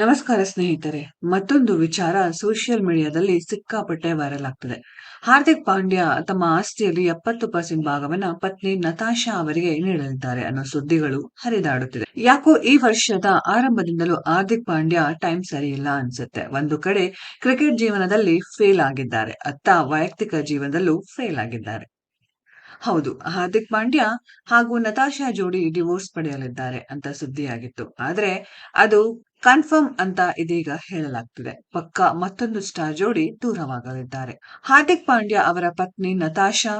ನಮಸ್ಕಾರ ಸ್ನೇಹಿತರೆ, ಮತ್ತೊಂದು ವಿಚಾರ ಸೋಷಿಯಲ್ ಮೀಡಿಯಾದಲ್ಲಿ ಸಿಕ್ಕಾಪಟ್ಟೆ ವೈರಲ್ ಆಗ್ತದೆ. ಹಾರ್ದಿಕ್ ಪಾಂಡ್ಯ ತಮ್ಮ ಆಸ್ತಿಯಲ್ಲಿ ಎಪ್ಪತ್ತು ಪರ್ಸೆಂಟ್ ಭಾಗವನ್ನ ಪತ್ನಿ ನತಾಶಾ ಅವರಿಗೆ ನೀಡಲಿದ್ದಾರೆ ಅನ್ನೋ ಸುದ್ದಿಗಳು ಹರಿದಾಡುತ್ತಿದೆ. ಯಾಕೋ ಈ ವರ್ಷದ ಆರಂಭದಿಂದಲೂ ಹಾರ್ದಿಕ್ ಪಾಂಡ್ಯ ಟೈಮ್ ಸರಿಯಿಲ್ಲ ಅನ್ಸುತ್ತೆ. ಒಂದು ಕಡೆ ಕ್ರಿಕೆಟ್ ಜೀವನದಲ್ಲಿ ಫೇಲ್ ಆಗಿದ್ದಾರೆ, ಅತ್ತ ವೈಯಕ್ತಿಕ ಜೀವನದಲ್ಲೂ ಫೇಲ್ ಆಗಿದ್ದಾರೆ. ಹೌದು, ಹಾರ್ದಿಕ್ ಪಾಂಡ್ಯ ಹಾಗೂ ನತಾಶಾ ಜೋಡಿ ಡಿವೋರ್ಸ್ ಪಡೆಯಲಿದ್ದಾರೆ ಅಂತ ಸುದ್ದಿಯಾಗಿತ್ತು. ಆದ್ರೆ ಅದು ಕನ್ಫರ್ಮ್ ಅಂತ ಇದೀಗ ಹೇಳಲಾಗ್ತಿದೆ. ಪಕ್ಕ ಮತ್ತೊಂದು ಸ್ಟಾರ್ ಜೋಡಿ ದೂರವಾಗಲಿದ್ದಾರೆ. ಹಾರ್ದಿಕ್ ಪಾಂಡ್ಯ ಅವರ ಪತ್ನಿ ನತಾಶಾ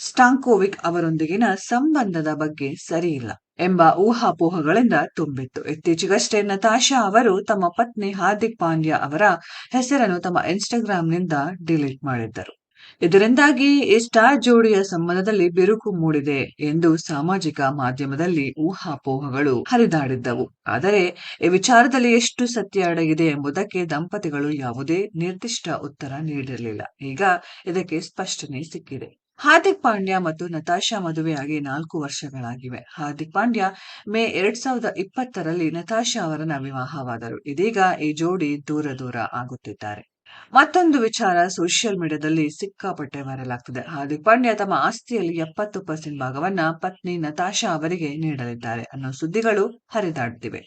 ಸ್ಟಾಂಕೋವಿಕ್ ಅವರೊಂದಿಗಿನ ಸಂಬಂಧದ ಬಗ್ಗೆ ಸರಿಯಿಲ್ಲ ಎಂಬ ಊಹಾಪೋಹಗಳಿಂದ ತುಂಬಿತ್ತು. ಇತ್ತೀಚೆಗಷ್ಟೇ ನತಾಶಾ ಅವರು ತಮ್ಮ ಪತ್ನಿ ಹಾರ್ದಿಕ್ ಪಾಂಡ್ಯ ಅವರ ಹೆಸರನ್ನು ತಮ್ಮ ಇನ್ಸ್ಟಾಗ್ರಾಂನಿಂದ ಡಿಲೀಟ್ ಮಾಡಿದ್ದರು. ಇದರಿಂದಾಗಿ ಈ ಸ್ಟಾರ್ ಜೋಡಿಯ ಸಂಬಂಧದಲ್ಲಿ ಬಿರುಕು ಮೂಡಿದೆ ಎಂದು ಸಾಮಾಜಿಕ ಮಾಧ್ಯಮದಲ್ಲಿ ಊಹಾಪೋಹಗಳು ಹರಿದಾಡಿದ್ದವು. ಆದರೆ ಈ ವಿಚಾರದಲ್ಲಿ ಎಷ್ಟು ಸತ್ಯ ಅಡಗಿದೆ ಎಂಬುದಕ್ಕೆ ದಂಪತಿಗಳು ಯಾವುದೇ ನಿರ್ದಿಷ್ಟ ಉತ್ತರ ನೀಡಿರಲಿಲ್ಲ. ಈಗ ಇದಕ್ಕೆ ಸ್ಪಷ್ಟನೆ ಸಿಕ್ಕಿದೆ. ಹಾರ್ದಿಕ್ ಪಾಂಡ್ಯ ಮತ್ತು ನತಾಶಾ ಮದುವೆಯಾಗಿ ನಾಲ್ಕು ವರ್ಷಗಳಾಗಿವೆ. ಹಾರ್ದಿಕ್ ಪಾಂಡ್ಯ ಮೇ ಎರಡ್ ಸಾವಿರದ ಇಪ್ಪತ್ತರಲ್ಲಿ ನತಾಶಾ ಅವರನ್ನ ವಿವಾಹವಾದರು. ಇದೀಗ ಈ ಜೋಡಿ ದೂರ ದೂರ ಆಗುತ್ತಿದ್ದಾರೆ. ಮತ್ತೊಂದು ವಿಚಾರ ಸೋಷಿಯಲ್ ಮೀಡಿಯಾದಲ್ಲಿ ಸಿಕ್ಕಾಪಟ್ಟೆ ವೈರಲ್ ಆಗ್ತಿದೆ. ಹಾರ್ದಿಕ್ ಪಾಂಡ್ಯ ತಮ್ಮ ಆಸ್ತಿಯಲ್ಲಿ ಎಪ್ಪತ್ತು ಪರ್ಸೆಂಟ್ ಭಾಗವನ್ನ ಪತ್ನಿ ನತಾಶಾ ಅವರಿಗೆ ನೀಡಲಿದ್ದಾರೆ ಅನ್ನೋ ಸುದ್ದಿಗಳು ಹರಿದಾಡುತ್ತಿವೆ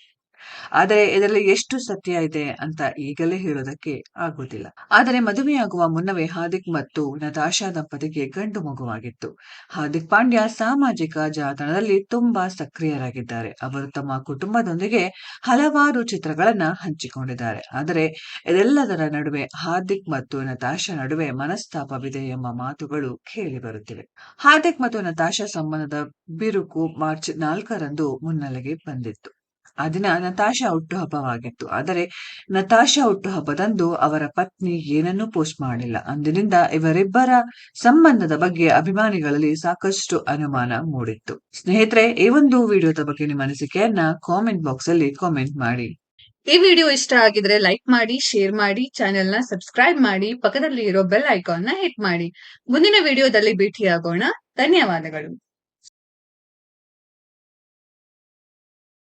ಆದರೆ ಇದರಲ್ಲಿ ಎಷ್ಟು ಸತ್ಯ ಇದೆ ಅಂತ ಈಗಲೇ ಹೇಳೋದಕ್ಕೆ ಆಗುವುದಿಲ್ಲ. ಆದರೆ ಮದುವೆಯಾಗುವ ಮುನ್ನವೇ ಹಾರ್ದಿಕ್ ಮತ್ತು ನತಾಶಾ ದಂಪತಿಗೆ ಗಂಡು ಮಗುವಾಗಿತ್ತು. ಹಾರ್ದಿಕ್ ಪಾಂಡ್ಯ ಸಾಮಾಜಿಕ ಜಾಲತಾಣದಲ್ಲಿ ತುಂಬಾ ಸಕ್ರಿಯರಾಗಿದ್ದಾರೆ. ಅವರು ತಮ್ಮ ಕುಟುಂಬದೊಂದಿಗೆ ಹಲವಾರು ಚಿತ್ರಗಳನ್ನ ಹಂಚಿಕೊಂಡಿದ್ದಾರೆ. ಆದರೆ ಇದೆಲ್ಲದರ ನಡುವೆ ಹಾರ್ದಿಕ್ ಮತ್ತು ನತಾಶಾ ನಡುವೆ ಮನಸ್ತಾಪವಿದೆ ಎಂಬ ಮಾತುಗಳು ಕೇಳಿ ಬರುತ್ತಿವೆ. ಹಾರ್ದಿಕ್ ಮತ್ತು ನತಾಶಾ ಸಂಬಂಧದ ಬಿರುಕು ಮಾರ್ಚ್ ನಾಲ್ಕರಂದು ಮುನ್ನೆಲೆಗೆ ಬಂದಿತ್ತು. ಆ ದಿನ ನತಾಶಾ ಹುಟ್ಟುಹಬ್ಬವಾಗಿತ್ತು. ಆದರೆ ನತಾಶಾ ಹುಟ್ಟುಹಬ್ಬದಂದು ಅವರ ಪತ್ನಿ ಏನನ್ನೂ ಪೋಸ್ಟ್ ಮಾಡಿಲ್ಲ. ಅಂದಿನಿಂದ ಇವರಿಬ್ಬರ ಸಂಬಂಧದ ಬಗ್ಗೆ ಅಭಿಮಾನಿಗಳಲ್ಲಿ ಸಾಕಷ್ಟು ಅನುಮಾನ ಮೂಡಿತ್ತು. ಸ್ನೇಹಿತರೆ, ಈ ಒಂದು ವಿಡಿಯೋದ ಬಗ್ಗೆ ನಿಮ್ಮ ಅನಿಸಿಕೆಯನ್ನ ಕಾಮೆಂಟ್ ಬಾಕ್ಸ್ ಅಲ್ಲಿ ಕಾಮೆಂಟ್ ಮಾಡಿ. ಈ ವಿಡಿಯೋ ಇಷ್ಟ ಆಗಿದ್ರೆ ಲೈಕ್ ಮಾಡಿ ಶೇರ್ ಮಾಡಿ ಚಾನೆಲ್ನ ಸಬ್ಸ್ಕ್ರೈಬ್ ಮಾಡಿ ಪಕ್ಕದಲ್ಲಿ ಇರೋ ಬೆಲ್ ಐಕಾನ್ನ ಹಿಟ್ ಮಾಡಿ. ಮುಂದಿನ ವಿಡಿಯೋದಲ್ಲಿ ಭೇಟಿಯಾಗೋಣ. ಧನ್ಯವಾದಗಳು.